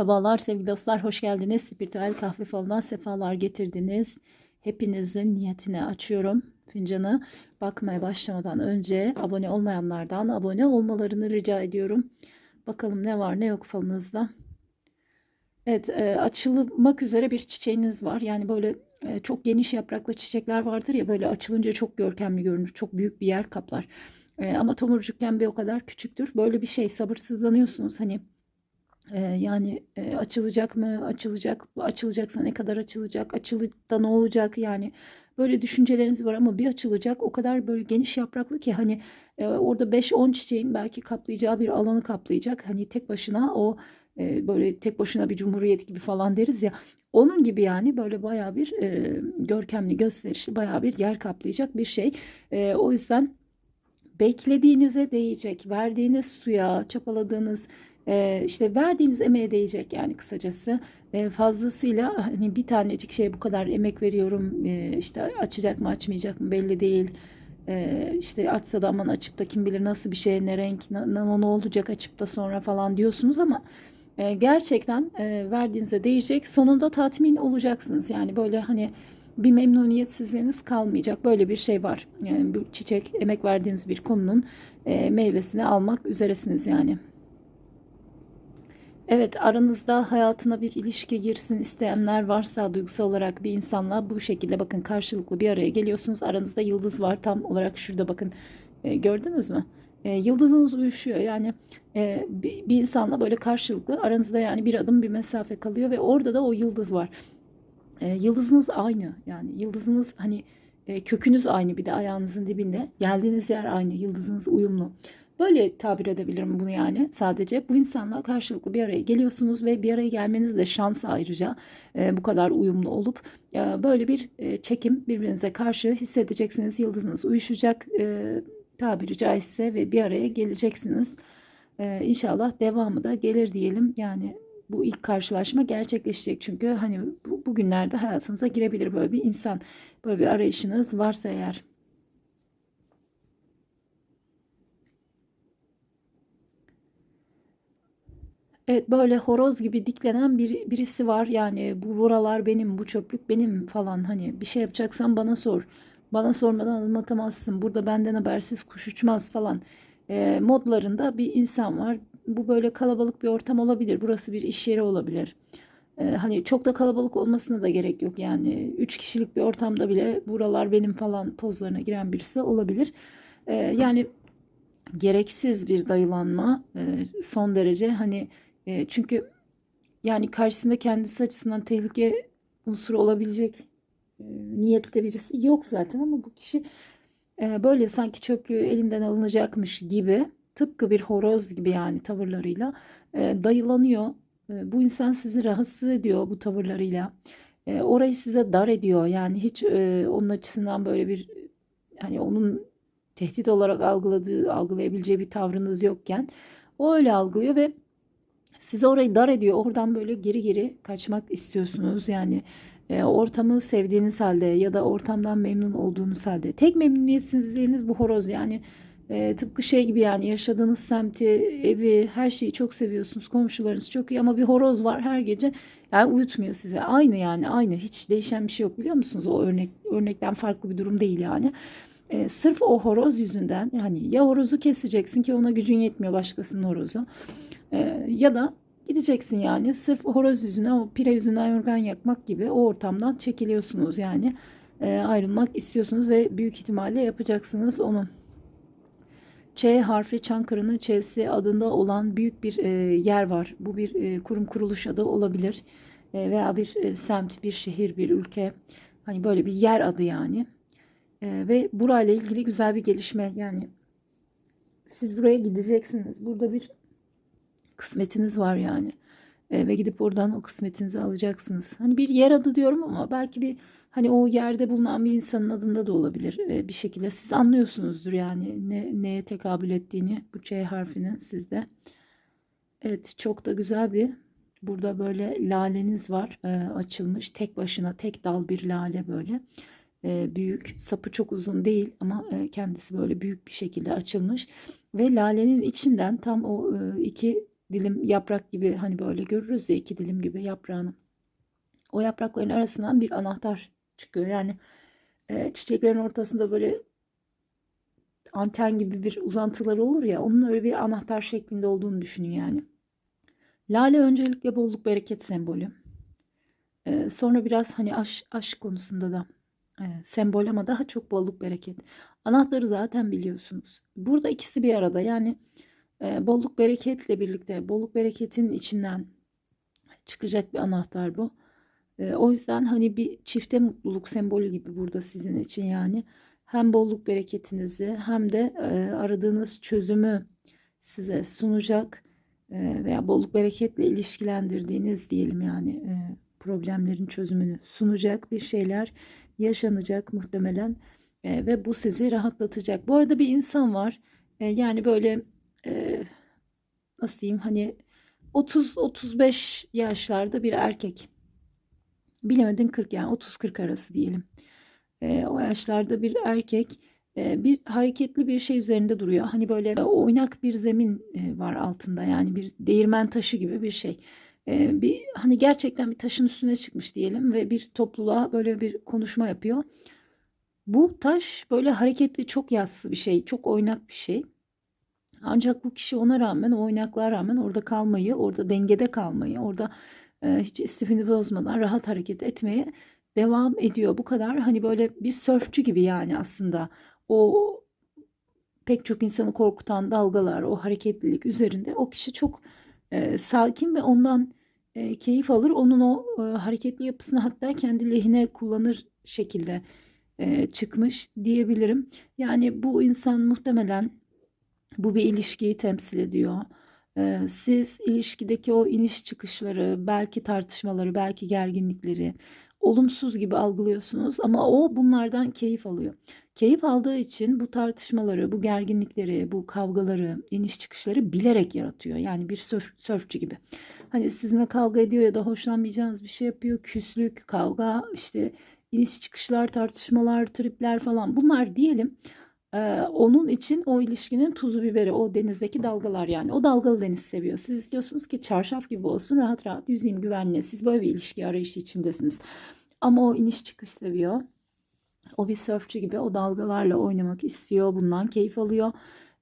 Merhabalar sevgili dostlar, hoş geldiniz. Spiritüel kahve falından sefalar getirdiniz. Hepinizin niyetine açıyorum fincanı. Bakmaya başlamadan önce abone olmayanlardan abone olmalarını rica ediyorum. Bakalım ne var ne yok falınızda. Evet, e, açılmak üzere bir çiçeğiniz var. Yani böyle e, çok geniş yapraklı çiçekler vardır ya böyle açılınca çok görkemli görünür. Çok büyük bir yer kaplar. E, ama tomurcukken bir o kadar küçüktür. Böyle bir şey sabırsızlanıyorsunuz. Hani yani açılacak mı? Açılacak. Açılacaksa ne kadar açılacak? Açılıp da ne olacak? Yani böyle düşünceleriniz var ama bir açılacak o kadar böyle geniş yapraklı ki hani orada 5-10 çiçeğin belki kaplayacağı bir alanı kaplayacak. Hani tek başına o böyle tek başına bir cumhuriyet gibi falan deriz ya. Onun gibi yani böyle baya bir görkemli gösterişli baya bir yer kaplayacak bir şey. O yüzden beklediğinize değecek, verdiğiniz suya, çapaladığınız e, işte verdiğiniz emeğe değecek yani kısacası e, fazlasıyla hani bir tanecik şey bu kadar emek veriyorum e, işte açacak mı açmayacak mı belli değil. İşte açsa da aman açıp da kim bilir nasıl bir şey ne renk ne, ne olacak açıp da sonra falan diyorsunuz ama e, gerçekten e, verdiğinize değecek sonunda tatmin olacaksınız yani böyle hani bir memnuniyetsizliğiniz kalmayacak. Böyle bir şey var. Yani bu çiçek emek verdiğiniz bir konunun e, meyvesini almak üzeresiniz yani. Evet aranızda hayatına bir ilişki girsin isteyenler varsa duygusal olarak bir insanla bu şekilde bakın karşılıklı bir araya geliyorsunuz. Aranızda yıldız var tam olarak şurada bakın e, gördünüz mü? E, yıldızınız uyuşuyor yani e, bir, bir insanla böyle karşılıklı aranızda yani bir adım bir mesafe kalıyor ve orada da o yıldız var. E, yıldızınız aynı yani yıldızınız hani e, kökünüz aynı bir de ayağınızın dibinde geldiğiniz yer aynı yıldızınız uyumlu. Böyle tabir edebilirim bunu yani sadece. Bu insanla karşılıklı bir araya geliyorsunuz ve bir araya gelmeniz de şans ayrıca e, bu kadar uyumlu olup e, böyle bir e, çekim birbirinize karşı hissedeceksiniz. Yıldızınız uyuşacak e, tabiri caizse ve bir araya geleceksiniz. E, inşallah devamı da gelir diyelim. Yani bu ilk karşılaşma gerçekleşecek çünkü hani bu, bugünlerde hayatınıza girebilir böyle bir insan. Böyle bir arayışınız varsa eğer. Evet böyle horoz gibi diklenen bir, birisi var. Yani bu buralar benim, bu çöplük benim falan. Hani bir şey yapacaksan bana sor. Bana sormadan adım atamazsın. Burada benden habersiz kuş uçmaz falan. E, modlarında bir insan var. Bu böyle kalabalık bir ortam olabilir. Burası bir iş yeri olabilir. E, hani çok da kalabalık olmasına da gerek yok. Yani üç kişilik bir ortamda bile buralar benim falan pozlarına giren birisi olabilir. E, yani gereksiz bir dayılanma e, son derece hani e, çünkü yani karşısında kendisi açısından tehlike unsuru olabilecek e, niyette birisi yok zaten ama bu kişi e, böyle sanki çöplüğü elinden alınacakmış gibi tıpkı bir horoz gibi yani tavırlarıyla e, dayılanıyor. E, bu insan sizi rahatsız ediyor bu tavırlarıyla. E, orayı size dar ediyor. Yani hiç e, onun açısından böyle bir hani onun tehdit olarak algıladığı, algılayabileceği bir tavrınız yokken o öyle algılıyor ve size orayı dar ediyor. Oradan böyle geri geri kaçmak istiyorsunuz. Yani e, ortamı sevdiğiniz halde ya da ortamdan memnun olduğunuz halde. Tek memnuniyetsizliğiniz bu horoz. Yani e, tıpkı şey gibi yani yaşadığınız semti, evi, her şeyi çok seviyorsunuz. Komşularınız çok iyi ama bir horoz var her gece. Yani uyutmuyor size. Aynı yani aynı. Hiç değişen bir şey yok biliyor musunuz? O örnek örnekten farklı bir durum değil yani. E, sırf o horoz yüzünden yani ya horozu keseceksin ki ona gücün yetmiyor başkasının horozu. E, ya da gideceksin yani sırf horoz yüzünden o pire yüzünden yorgan yakmak gibi o ortamdan çekiliyorsunuz yani e, ayrılmak istiyorsunuz ve büyük ihtimalle yapacaksınız onu. Ç harfi Çankırı'nın Ç'si adında olan büyük bir e, yer var. Bu bir e, kurum kuruluş adı olabilir e, veya bir e, semt, bir şehir, bir ülke. Hani böyle bir yer adı yani. E, ve burayla ilgili güzel bir gelişme yani siz buraya gideceksiniz. Burada bir kısmetiniz var yani. E, ve gidip oradan o kısmetinizi alacaksınız. Hani bir yer adı diyorum ama belki bir hani o yerde bulunan bir insanın adında da olabilir e, bir şekilde. Siz anlıyorsunuzdur yani ne, neye tekabül ettiğini bu Ç harfinin sizde. Evet çok da güzel bir burada böyle laleniz var e, açılmış tek başına tek dal bir lale böyle e, büyük sapı çok uzun değil ama e, kendisi böyle büyük bir şekilde açılmış ve lalenin içinden tam o e, iki dilim yaprak gibi hani böyle görürüz ya iki dilim gibi yaprağını. O yaprakların arasından bir anahtar çıkıyor. Yani e, çiçeklerin ortasında böyle anten gibi bir uzantıları olur ya onun öyle bir anahtar şeklinde olduğunu düşünün yani. Lale öncelikle bolluk bereket sembolü. Ee, sonra biraz hani aşk, aşk konusunda da e, sembol ama daha çok bolluk bereket. Anahtarı zaten biliyorsunuz. Burada ikisi bir arada yani e, bolluk bereketle birlikte bolluk bereketin içinden çıkacak bir anahtar bu. E, o yüzden hani bir çifte mutluluk sembolü gibi burada sizin için yani hem bolluk bereketinizi hem de e, aradığınız çözümü size sunacak e, veya bolluk bereketle ilişkilendirdiğiniz diyelim yani e, problemlerin çözümünü sunacak bir şeyler yaşanacak muhtemelen E, ve bu sizi rahatlatacak. Bu arada bir insan var E, yani böyle nasıl diyeyim hani 30-35 yaşlarda bir erkek bilemedin 40 yani 30-40 arası diyelim. E, o yaşlarda bir erkek e, bir hareketli bir şey üzerinde duruyor. Hani böyle oynak bir zemin e, var altında yani bir değirmen taşı gibi bir şey. E, bir hani gerçekten bir taşın üstüne çıkmış diyelim ve bir topluluğa böyle bir konuşma yapıyor. Bu taş böyle hareketli çok yassı bir şey, çok oynak bir şey. Ancak bu kişi ona rağmen, o oynaklığa rağmen orada kalmayı, orada dengede kalmayı, orada e, hiç istifini bozmadan rahat hareket etmeye devam ediyor. Bu kadar hani böyle bir sörfçü gibi yani aslında o pek çok insanı korkutan dalgalar, o hareketlilik üzerinde o kişi çok e, sakin ve ondan e, keyif alır. Onun o e, hareketli yapısını hatta kendi lehine kullanır şekilde e, çıkmış diyebilirim. Yani bu insan muhtemelen bu bir ilişkiyi temsil ediyor. E, siz ilişkideki o iniş çıkışları, belki tartışmaları, belki gerginlikleri olumsuz gibi algılıyorsunuz ama o bunlardan keyif alıyor. Keyif aldığı için bu tartışmaları, bu gerginlikleri, bu kavgaları, iniş çıkışları bilerek yaratıyor. Yani bir sörf, sörfçü gibi. Hani sizinle kavga ediyor ya da hoşlanmayacağınız bir şey yapıyor. Küslük, kavga, işte iniş çıkışlar, tartışmalar, tripler falan bunlar diyelim. Ee, onun için o ilişkinin tuzu biberi, o denizdeki dalgalar yani. O dalgalı deniz seviyor. Siz istiyorsunuz ki çarşaf gibi olsun, rahat rahat yüzeyim, güvenli. Siz böyle bir ilişki arayışı içindesiniz. Ama o iniş çıkış seviyor. O bir sörfçü gibi o dalgalarla oynamak istiyor. Bundan keyif alıyor.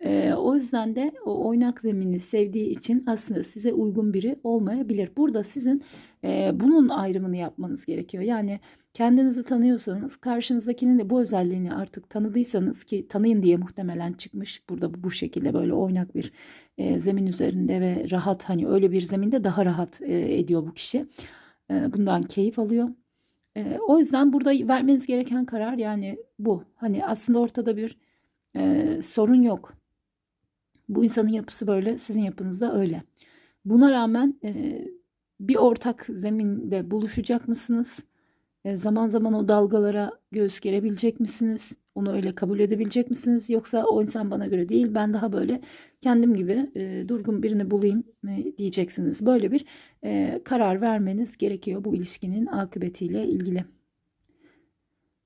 Ee, o yüzden de o oynak zemini sevdiği için aslında size uygun biri olmayabilir. Burada sizin e, bunun ayrımını yapmanız gerekiyor. Yani kendinizi tanıyorsanız karşınızdakinin de bu özelliğini artık tanıdıysanız ki tanıyın diye muhtemelen çıkmış burada bu şekilde böyle oynak bir e, zemin üzerinde ve rahat hani öyle bir zeminde daha rahat e, ediyor bu kişi. E, bundan keyif alıyor. E, o yüzden burada vermeniz gereken karar yani bu. Hani aslında ortada bir e, sorun yok. Bu insanın yapısı böyle, sizin yapınız da öyle. Buna rağmen e, bir ortak zeminde buluşacak mısınız? E, zaman zaman o dalgalara göğüs gerebilecek misiniz? Onu öyle kabul edebilecek misiniz? Yoksa o insan bana göre değil, ben daha böyle kendim gibi e, durgun birini bulayım e, diyeceksiniz. Böyle bir e, karar vermeniz gerekiyor bu ilişkinin akıbetiyle ilgili.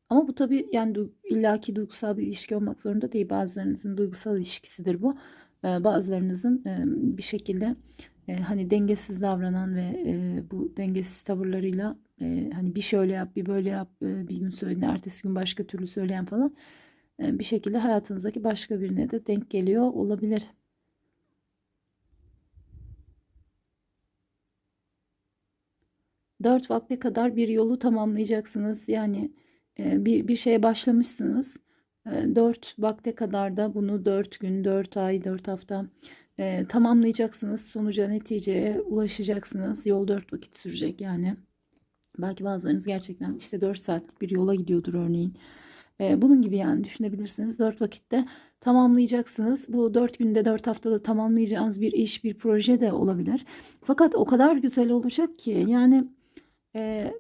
Ama bu tabii yani illaki duygusal bir ilişki olmak zorunda değil. Bazılarınızın duygusal ilişkisidir bu. E, bazılarınızın e, bir şekilde e, hani dengesiz davranan ve e, bu dengesiz tavırlarıyla hani bir şöyle yap, bir böyle yap, bir gün söylediğinde ertesi gün başka türlü söyleyen falan bir şekilde hayatınızdaki başka birine de denk geliyor olabilir. Dört vakte kadar bir yolu tamamlayacaksınız. Yani bir, bir şeye başlamışsınız. E, dört vakte kadar da bunu dört gün, dört ay, dört hafta e, tamamlayacaksınız. Sonuca, neticeye ulaşacaksınız. Yol dört vakit sürecek yani. Belki bazılarınız gerçekten işte 4 saatlik bir yola gidiyordur örneğin. Ee, bunun gibi yani düşünebilirsiniz. 4 vakitte tamamlayacaksınız. Bu 4 günde 4 haftada tamamlayacağınız bir iş, bir proje de olabilir. Fakat o kadar güzel olacak ki yani e,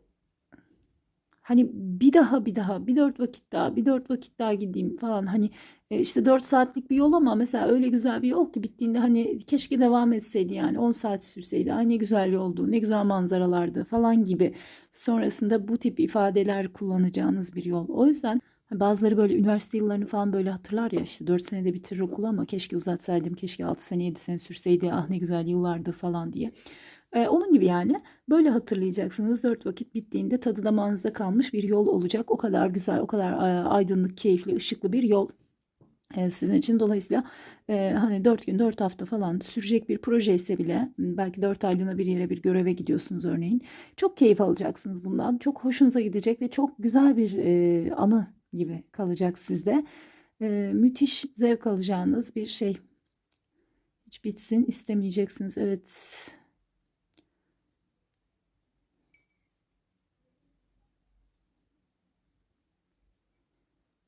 hani bir daha bir daha bir 4 vakit daha bir 4 vakit daha gideyim falan hani e, işte 4 saatlik bir yol ama mesela öyle güzel bir yol ki bittiğinde hani keşke devam etseydi yani 10 saat sürseydi. Ay ne güzel yoldu, ne güzel manzaralardı falan gibi. Sonrasında bu tip ifadeler kullanacağınız bir yol. O yüzden Hani Bazıları böyle üniversite yıllarını falan böyle hatırlar ya işte 4 senede bitirir okulu ama keşke uzatsaydım, keşke 6 sene 7 sene sürseydi, ah ne güzel yıllardı falan diye. Ee, onun gibi yani böyle hatırlayacaksınız. 4 vakit bittiğinde tadı damağınızda kalmış bir yol olacak. O kadar güzel, o kadar e, aydınlık, keyifli, ışıklı bir yol e, sizin için. Dolayısıyla e, hani 4 gün 4 hafta falan sürecek bir proje ise bile belki 4 aylığına bir yere bir göreve gidiyorsunuz örneğin. Çok keyif alacaksınız bundan. Çok hoşunuza gidecek ve çok güzel bir e, anı gibi kalacak sizde. E, müthiş zevk alacağınız bir şey. Hiç bitsin istemeyeceksiniz. Evet.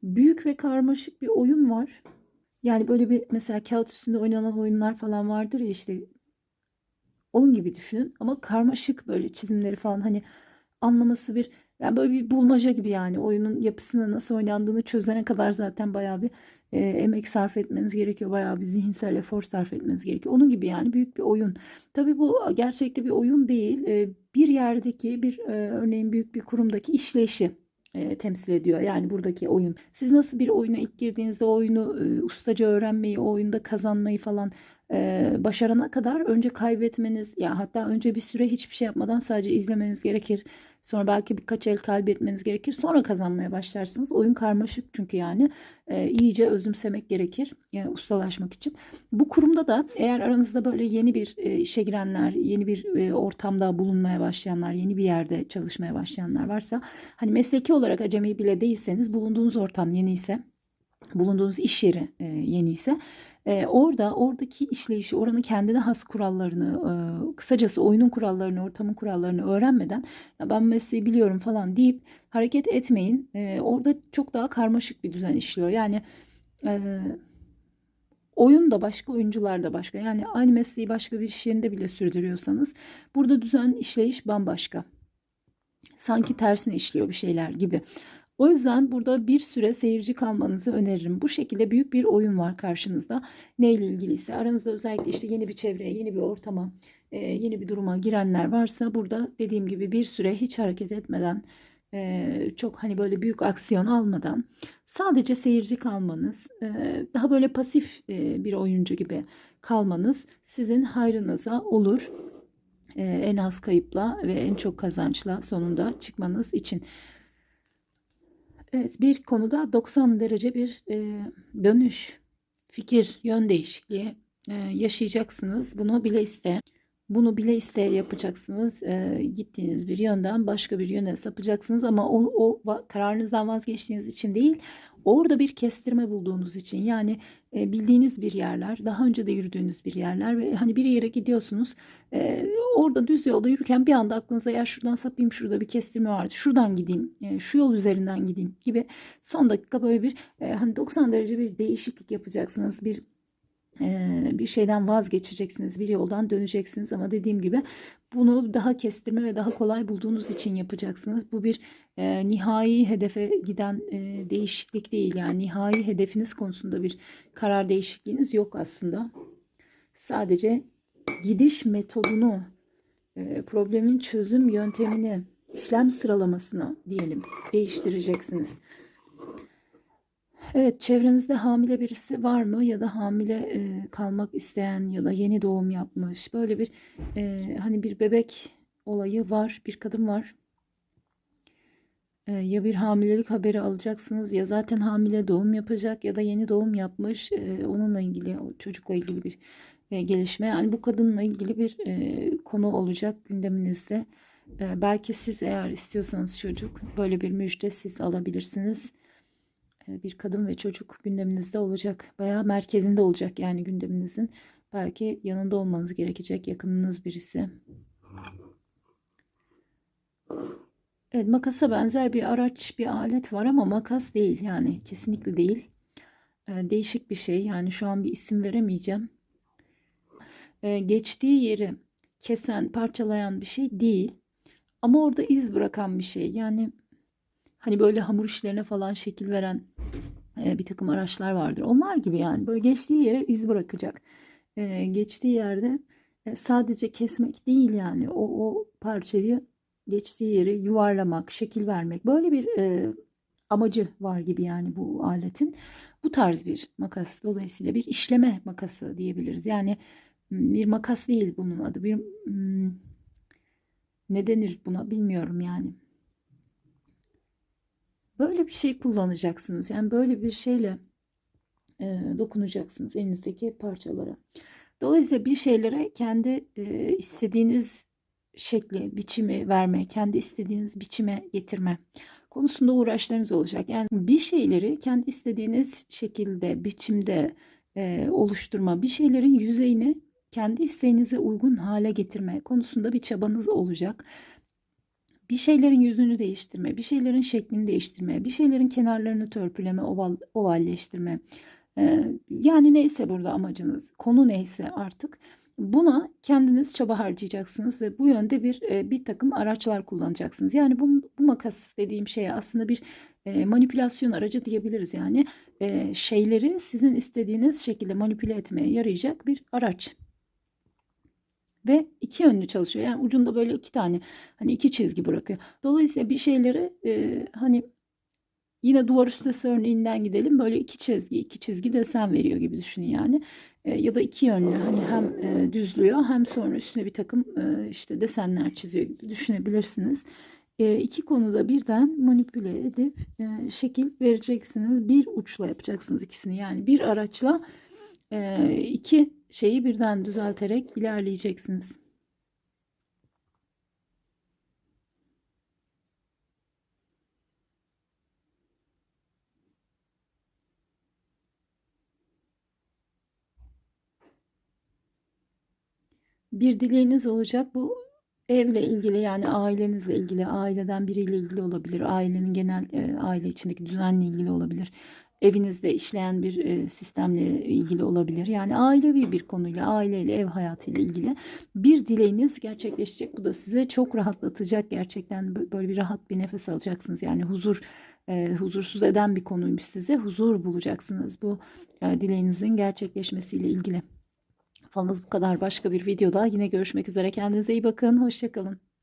Büyük ve karmaşık bir oyun var. Yani böyle bir mesela kağıt üstünde oynanan oyunlar falan vardır ya işte onun gibi düşünün ama karmaşık böyle çizimleri falan hani anlaması bir yani böyle bir bulmaca gibi yani oyunun yapısını nasıl oynandığını çözene kadar zaten bayağı bir e, emek sarf etmeniz gerekiyor. Bayağı bir zihinsel efor sarf etmeniz gerekiyor. Onun gibi yani büyük bir oyun. Tabii bu gerçekte bir oyun değil. E, bir yerdeki bir e, örneğin büyük bir kurumdaki işleyişi e, temsil ediyor. Yani buradaki oyun. Siz nasıl bir oyuna ilk girdiğinizde oyunu e, ustaca öğrenmeyi, o oyunda kazanmayı falan e, başarana kadar önce kaybetmeniz ya hatta önce bir süre hiçbir şey yapmadan sadece izlemeniz gerekir. Sonra belki birkaç el kaybetmeniz gerekir. Sonra kazanmaya başlarsınız. Oyun karmaşık çünkü yani e, iyice özümsemek gerekir e, ustalaşmak için. Bu kurumda da eğer aranızda böyle yeni bir e, işe girenler, yeni bir e, ortamda bulunmaya başlayanlar, yeni bir yerde çalışmaya başlayanlar varsa hani mesleki olarak acemi bile değilseniz bulunduğunuz ortam yeni ise bulunduğunuz iş yeri e, yeni ise e, orada oradaki işleyişi, oranın kendine has kurallarını, e, kısacası oyunun kurallarını, ortamın kurallarını öğrenmeden ya ben mesleği biliyorum falan deyip hareket etmeyin. E, orada çok daha karmaşık bir düzen işliyor. Yani e, oyun da başka, oyuncular da başka. Yani aynı mesleği başka bir iş yerinde bile sürdürüyorsanız burada düzen işleyiş bambaşka. Sanki tersine işliyor bir şeyler gibi. O yüzden burada bir süre seyirci kalmanızı öneririm. Bu şekilde büyük bir oyun var karşınızda. Neyle ilgiliyse aranızda özellikle işte yeni bir çevreye, yeni bir ortama, e, yeni bir duruma girenler varsa burada dediğim gibi bir süre hiç hareket etmeden e, çok hani böyle büyük aksiyon almadan sadece seyirci kalmanız, e, daha böyle pasif bir oyuncu gibi kalmanız sizin hayrınıza olur. En az kayıpla ve en çok kazançla sonunda çıkmanız için. Evet, bir konuda 90 derece bir e, dönüş, fikir, yön değişikliği e, yaşayacaksınız. Bunu bile iste. Bunu bile iste yapacaksınız. E, gittiğiniz bir yönden başka bir yöne sapacaksınız ama o, o kararınızdan vazgeçtiğiniz için değil, orada bir kestirme bulduğunuz için yani e, bildiğiniz bir yerler, daha önce de yürüdüğünüz bir yerler ve hani bir yere gidiyorsunuz. E, orada düz yolda yürürken bir anda aklınıza ya şuradan sapayım şurada bir kestirme vardı. Şuradan gideyim, e, şu yol üzerinden gideyim gibi son dakika böyle bir e, hani 90 derece bir değişiklik yapacaksınız. Bir bir şeyden vazgeçeceksiniz, bir yoldan döneceksiniz ama dediğim gibi bunu daha kestirme ve daha kolay bulduğunuz için yapacaksınız. Bu bir e, nihai hedefe giden e, değişiklik değil. Yani nihai hedefiniz konusunda bir karar değişikliğiniz yok aslında. Sadece gidiş metodunu, e, problemin çözüm yöntemini, işlem sıralamasını diyelim değiştireceksiniz. Evet, çevrenizde hamile birisi var mı ya da hamile e, kalmak isteyen ya da yeni doğum yapmış böyle bir e, hani bir bebek olayı var, bir kadın var. E, ya bir hamilelik haberi alacaksınız ya zaten hamile doğum yapacak ya da yeni doğum yapmış e, onunla ilgili çocukla ilgili bir e, gelişme yani bu kadınla ilgili bir e, konu olacak gündeminizde. E, belki siz eğer istiyorsanız çocuk böyle bir müjde siz alabilirsiniz. E, bir kadın ve çocuk gündeminizde olacak. Bayağı merkezinde olacak yani gündeminizin. Belki yanında olmanız gerekecek yakınınız birisi. Evet makasa benzer bir araç bir alet var ama makas değil yani kesinlikle değil. Ee, değişik bir şey yani şu an bir isim veremeyeceğim. Ee, geçtiği yeri kesen parçalayan bir şey değil. Ama orada iz bırakan bir şey yani Hani böyle hamur işlerine falan şekil veren e, bir takım araçlar vardır. Onlar gibi yani böyle geçtiği yere iz bırakacak. E, geçtiği yerde e, sadece kesmek değil yani o, o parçayı geçtiği yeri yuvarlamak, şekil vermek böyle bir amacı var gibi yani bu aletin. Bu tarz bir makas. Dolayısıyla bir işleme makası diyebiliriz. Yani bir makas değil bunun adı. Bir ne denir buna bilmiyorum yani. Böyle bir şey kullanacaksınız. Yani böyle bir şeyle e, dokunacaksınız elinizdeki parçalara. Dolayısıyla bir şeylere kendi e, istediğiniz şekli, biçimi verme, kendi istediğiniz biçime getirme konusunda uğraşlarınız olacak. Yani bir şeyleri kendi istediğiniz şekilde, biçimde e, oluşturma, bir şeylerin yüzeyini kendi isteğinize uygun hale getirme konusunda bir çabanız olacak. Bir şeylerin yüzünü değiştirme, bir şeylerin şeklini değiştirme, bir şeylerin kenarlarını törpüleme, oval, ovalleştirme. E, yani neyse burada amacınız, konu neyse artık Buna kendiniz çaba harcayacaksınız ve bu yönde bir e, bir takım araçlar kullanacaksınız. Yani bu, bu makas dediğim şey aslında bir e, manipülasyon aracı diyebiliriz. Yani e, şeyleri sizin istediğiniz şekilde manipüle etmeye yarayacak bir araç. Ve iki yönlü çalışıyor. Yani ucunda böyle iki tane hani iki çizgi bırakıyor. Dolayısıyla bir şeyleri e, hani Yine duvar üstesi örneğinden gidelim. Böyle iki çizgi, iki çizgi desen veriyor gibi düşünün yani. E, ya da iki yönlü hani hem e, düzlüyor hem sonra üstüne bir takım e, işte desenler çiziyor gibi düşünebilirsiniz. E, iki konuda birden manipüle edip e, şekil vereceksiniz. Bir uçla yapacaksınız ikisini. Yani bir araçla e, iki şeyi birden düzelterek ilerleyeceksiniz. bir dileğiniz olacak. Bu evle ilgili yani ailenizle ilgili, aileden biriyle ilgili olabilir. Ailenin genel e, aile içindeki düzenle ilgili olabilir. Evinizde işleyen bir e, sistemle ilgili olabilir. Yani ailevi bir konuyla, aileyle, ev hayatıyla ilgili bir dileğiniz gerçekleşecek. Bu da size çok rahatlatacak. Gerçekten böyle bir rahat bir nefes alacaksınız. Yani huzur e, huzursuz eden bir konuymuş size. Huzur bulacaksınız bu e, dileğinizin gerçekleşmesiyle ilgili. Falınız bu kadar. Başka bir videoda yine görüşmek üzere. Kendinize iyi bakın. Hoşçakalın.